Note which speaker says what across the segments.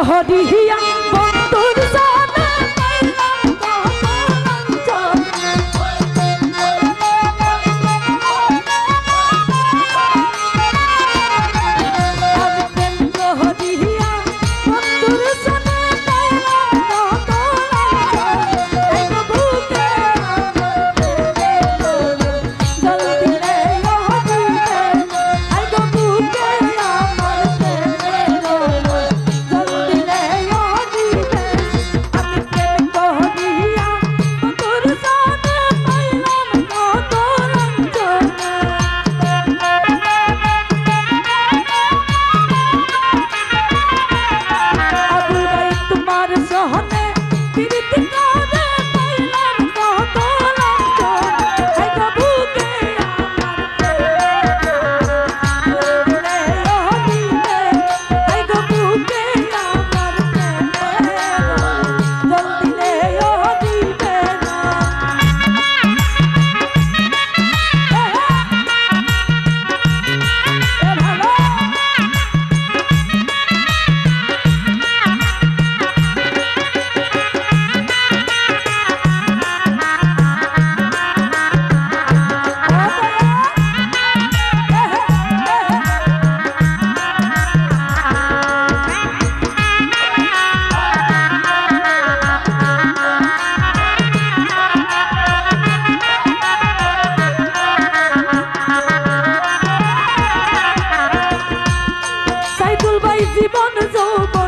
Speaker 1: হরিয়া বন্ধুর ডুবাই জীবন যৌব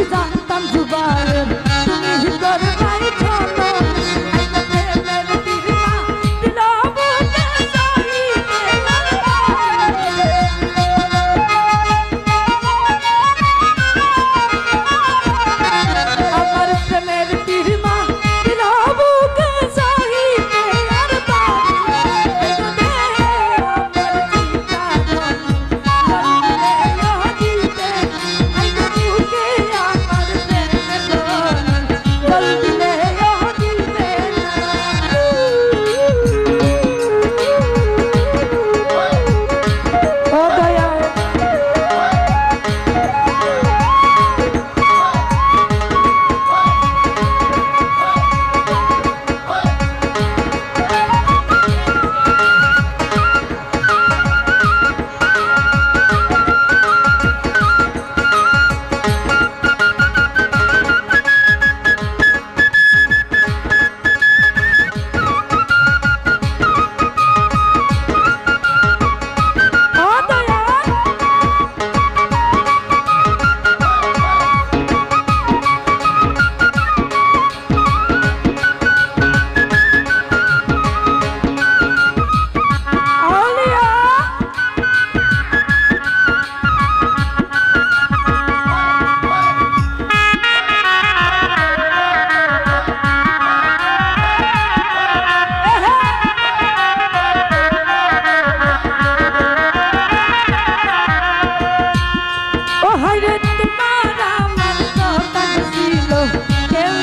Speaker 1: Dizantan jubair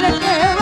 Speaker 1: எனக்கு